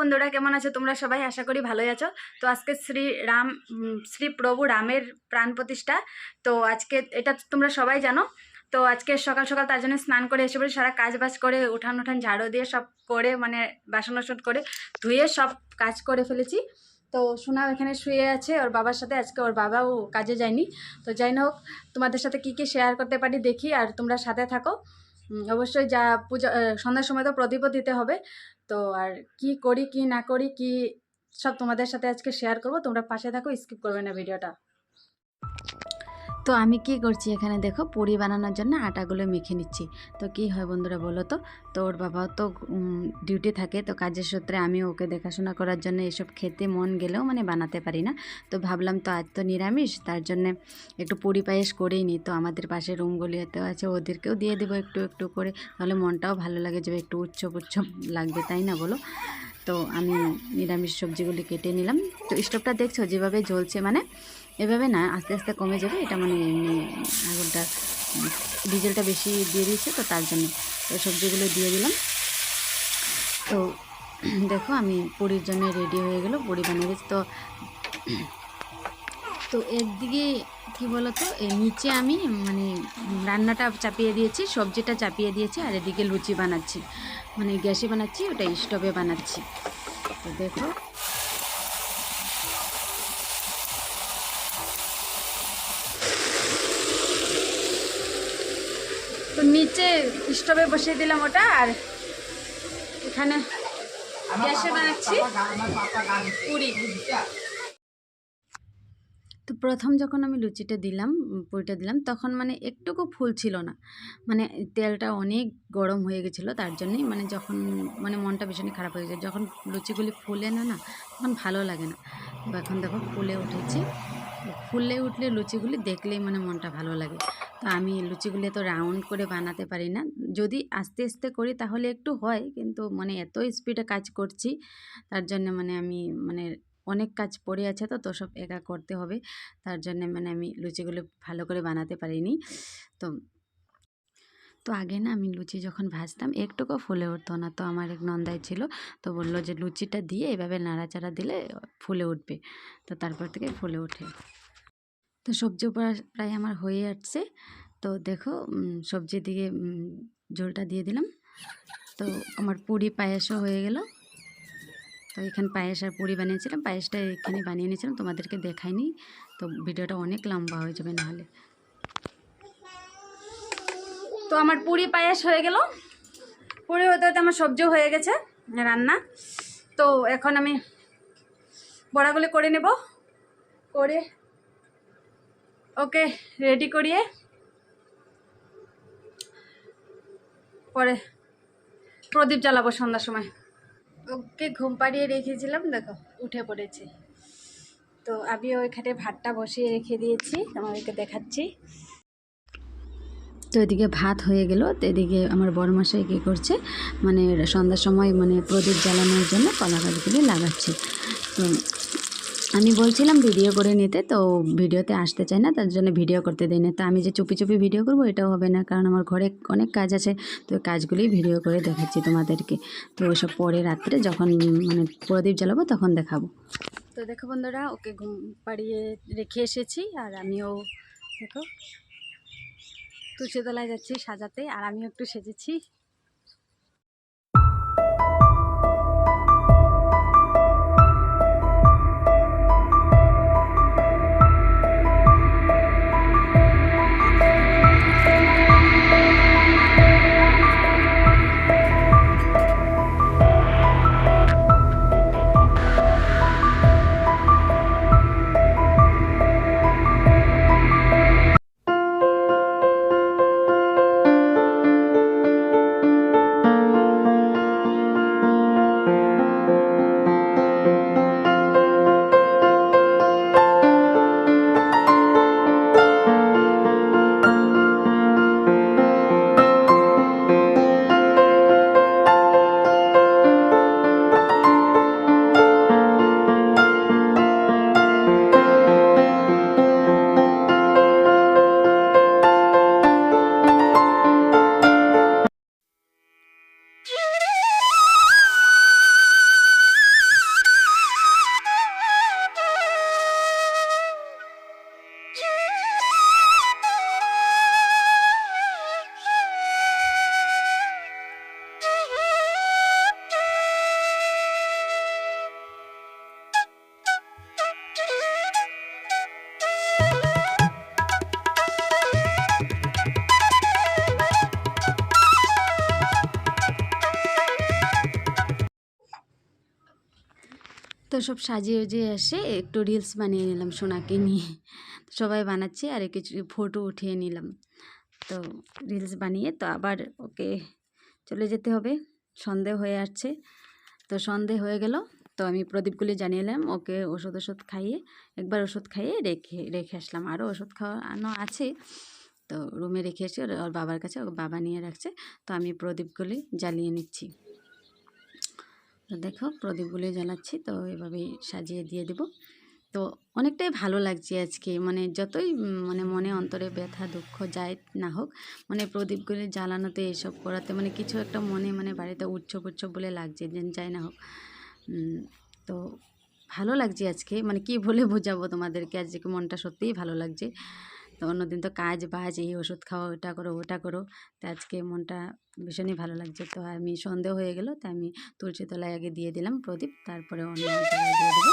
বন্ধুরা, কেমন আছো? তোমরা সবাই আশা করি ভালোই আছো। তো আজকে শ্রী রাম শ্রী প্রভু রামের প্রাণ প্রতিষ্ঠা। তো আজকে এটা তোমরা সবাই জানো। তো আজকে সকাল সকাল তার জন্য স্নান করে এসে পরে সারা কাজ বাজ করে উঠান উঠান ঝাড়ু দিয়ে সব করে মানে বাসন বাসন করে ধুয়ে সব কাজ করে ফেলেছি। তো সোনা এখানে শুয়ে আছে, ওর বাবার সাথে। আজকে ওর বাবাও কাজে যায়নি। তো যাই হোক, তোমাদের সাথে কী কী শেয়ার করতে পারি দেখি, আর তোমরা সাথে থাকো। অবশ্যই যা পূজা সন্ধ্যার সময় তো প্রদীপও দিতে হবে। তো আর কি করি, কি না করি, কি সব তোমাদের সাথে আজকে শেয়ার করব, তোমরা পাশে থাকো স্কিপ করবে না ভিডিওটা তো আমি কি করছি এখানে দেখো, পুরি বানানোর জন্য আটাগুলো মেখে নিচ্ছি। তো কি হয় বন্ধুরা বলো তো তো ওর বাবাও তো ডিউটি থাকে, তো কাজের সূত্রে আমি ওকে দেখাশোনা করার জন্য এসব খেতে মন গেলেও মানে বানাতে পারি না। তো ভাবলাম তো আজ তো নিরামিষ, তার জন্য একটু পুরি পায়েস করেই নিই তো আমাদের পাশে রুমগুলিতেও আছে, ওদেরকেও দিয়ে দেবো একটু একটু করে, তাহলে মনটাও ভালো লাগে যে একটু উচ্ছপ উচ্ছপ লাগবে, তাই না বলো? তো আমি নিরামিষ সবজিগুলি কেটে নিলাম। তো স্টোভটা দেখছ, যেভাবে জ্বলছে মানে এভাবে না, আস্তে আস্তে কমে যাবে, এটা মানে এমনি আগুনটা ডিজেলটা বেশি দিয়ে দিয়েছে, তো তার জন্য তো সবজিগুলো দিয়ে দিলাম। তো দেখো আমি পুরীর জন্য রেডি হয়ে গেল, পুরি বানিয়ে গেছি তো তো একদিকে কি বলতো নিচে আমি মানে রান্নাটা চাপিয়ে দিয়েছি, সবজিটা চাপিয়ে দিয়েছি, আর এদিকে লুচি বানাচ্ছি। মানে গ্যাসে বানাচ্ছি, ওটা স্টোভে বানাচ্ছি। তো দেখো তো নিচে স্টোভে বসিয়ে দিলাম ওটা, আর এখানে গ্যাসে বানাচ্ছি পুরি। তো প্রথম যখন আমি লুচিটা দিলাম, পুরিটা দিলাম, তখন মানে একটুকু ফুল ছিল না। মানে তেলটা অনেক গরম হয়ে গেছিল, তার জন্যই মানে যখন মানে মনটা ভীষণই খারাপ হয়ে যায়। যখন লুচিগুলি ফুলে না না, তখন ভালো লাগে না। এখন দেখো ফুলে উঠেছে। ফুলে উঠলে লুচিগুলি দেখলেই মানে মনটা ভালো লাগে। তো আমি লুচিগুলো তো রাউন্ড করে বানাতে পারি না। যদি আস্তে আস্তে করি তাহলে একটু হয়, কিন্তু মানে এত স্পিডে কাজ করছি, তার জন্য মানে আমি মানে অনেক কাজ পড়ে আছে তো তো সব একা করতে হবে। তার জন্য মানে আমি লুচিগুলো ভালো করে বানাতে পারিনি। তো তো আগে না আমি লুচি যখন ভাজতাম, একটুকু ফুলে উঠতো না, তো আমার এক নন্দাই ছিল, তো বলল যে লুচিটা দিয়ে এভাবে নাড়াচাড়া দিলে ফুলে উঠবে। তো তারপর থেকে ফুলে ওঠে। তো সবজি প্রা- প্রায় আমার হয়ে আসছে। তো দেখো সবজির দিকে ঝোলটা দিয়ে দিলাম। তো আমার পুরি পায়েসও হয়ে গেল। তো এখানে পায়েস আর পুরি বানিয়েছিলাম। পায়েসটা এখানে বানিয়ে নিয়েছিলাম। তোমাদেরকে দেখাইনি। তো ভিডিওটা অনেক লম্বা হয়ে যাবে নাহলে। তো আমার পুরি পায়েস হয়ে গেল। পুরি হতে হতে আমার সবজিও হয়ে গেছে, রান্না। তো এখন আমি বড়াগুলি করে নেব। করে ওকে রেডি করিয়ে? পরে প্রদীপ জ্বালাবো সন্ধ্যার সময়। ওকে ঘুম পাড়িয়ে রেখেছিলাম দেখো উঠে পড়েছে। তো আমি ওইখানে ভাতটা বসিয়ে রেখে দিয়েছি তোমাদেরকে দেখাচ্ছি। তো এদিকে ভাত হয়ে গেল তো এদিকে আমার বড়মশাই কী করছে মানে সন্ধ্যার সময় মানে প্রদীপ জ্বালানোর জন্য কলা গাছগুলি লাগাচ্ছে। তো আমি বলছিলাম ভিডিও করে নিতে, তো ভিডিওতে আসতে চাই না, তার জন্য ভিডিও করতে দেয় না। তো আমি যে চুপি চুপি ভিডিও করব, এটাও হবে না, কারণ আমার ঘরে অনেক কাজ আছে, তো ওই কাজগুলোই ভিডিও করে দেখাচ্ছি তোমাদেরকে। তো ওইসব পরে রাত্রে যখন মানে প্রদীপ জ্বালাবো, তখন দেখাবো। তো দেখো বন্ধুরা, ওকে ঘুম পাড়িয়ে রেখে এসেছি, আর আমিও দেখো তুলসীতলায় যাচ্ছি সাজাতে, আর আমিও একটু সেজেছি। সব সাজিয়ে উজিয়ে এসে একটু রিলস বানিয়ে নিলাম সোনাকে নিয়ে। সবাই বানাচ্ছে আর কিছু ফটো উঠিয়ে নিলাম। তো রিলস বানিয়ে তো আবার ওকে চলে যেতে হবে। সন্ধে হয়ে আসছে। তো সন্ধে হয়ে গেল। তো আমি প্রদীপগুলি জানিয়ে এলাম, ওকে ওষুধ ওষুধ খাইয়ে একবার ওষুধ খাইয়ে রেখে রেখে আসলাম। আরও ওষুধ খাওয়ানো আছে। তো রুমে রেখে এসে ওর বাবার কাছে ওর বাবা নিয়ে রাখছে। তো আমি প্রদীপগুলি জ্বালিয়ে নিচ্ছি। তো দেখো প্রদীপগুলি জ্বালাচ্ছি, তো এভাবেই সাজিয়ে দিয়ে দেব। তো অনেকটাই ভালো লাগছে আজকে মানে যতই মানে মনে অন্তরে ব্যথা, দুঃখ যায় না হোক মানে প্রদীপগুলি জ্বালানোতে, এসব করাতে মানে কিছু একটা মনে মানে বাড়িতে উৎসব উৎসব বলে লাগছে যে যাই না হোক। তো ভালো লাগছে আজকে মানে কি বলে বোঝাবো তোমাদেরকে? আজকে মনটা সত্যিই ভালো লাগছে। অন্যদিন তো কাজ বাজ, এই ওষুধ খাওয়া ওটা করো ওটা করো। তো আজকে মনটা ভীষণই ভালো লাগছে। তো আমি সন্দেহ হয়ে গেলো তাই আমি তুলসী তলায় আগে দিয়ে দিলাম প্রদীপ, তারপরে অন্য দিয়ে দেবো।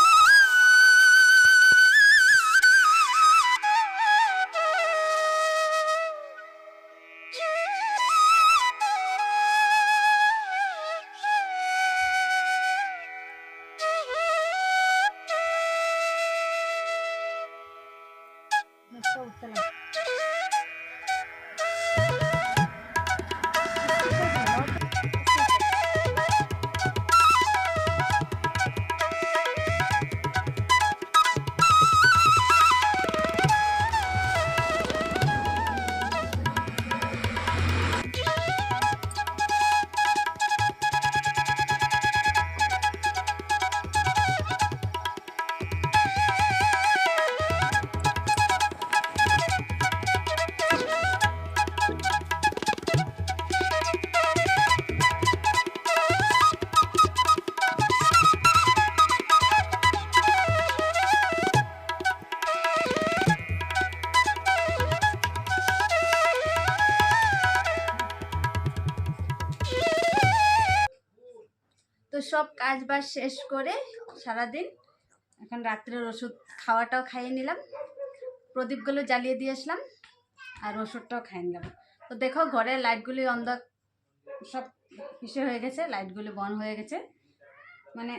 しょうってな。তো সব কাজ বাজ শেষ করে সারাদিন এখন রাত্রের ওষুধ খাওয়াটাও খাইয়ে নিলাম। প্রদীপগুলো জ্বালিয়ে দিয়ে আসলাম আর ওষুধটাও খাইয়ে নিলাম। তো দেখো ঘরের লাইটগুলি অন্ধ সব কিসে হয়ে গেছে, লাইটগুলি বন্ধ হয়ে গেছে। মানে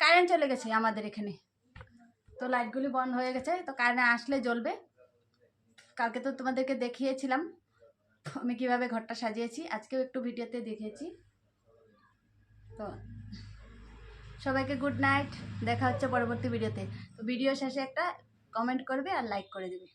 কারেন্ট চলে গেছে আমাদের এখানে। তো লাইটগুলি বন্ধ হয়ে গেছে, তো কারেন্ট আসলে জ্বলবে। কালকে তো তোমাদেরকে দেখিয়েছিলাম আমি কীভাবে ঘরটা সাজিয়েছি, আজকেও একটু ভিডিওতে দেখিয়েছি। তো সবাইকে গুড নাইট, দেখা হচ্ছে পরবর্তী ভিডিওতে। তো ভিডিও শেষে একটা কমেন্ট করবে আর লাইক করে দেবে।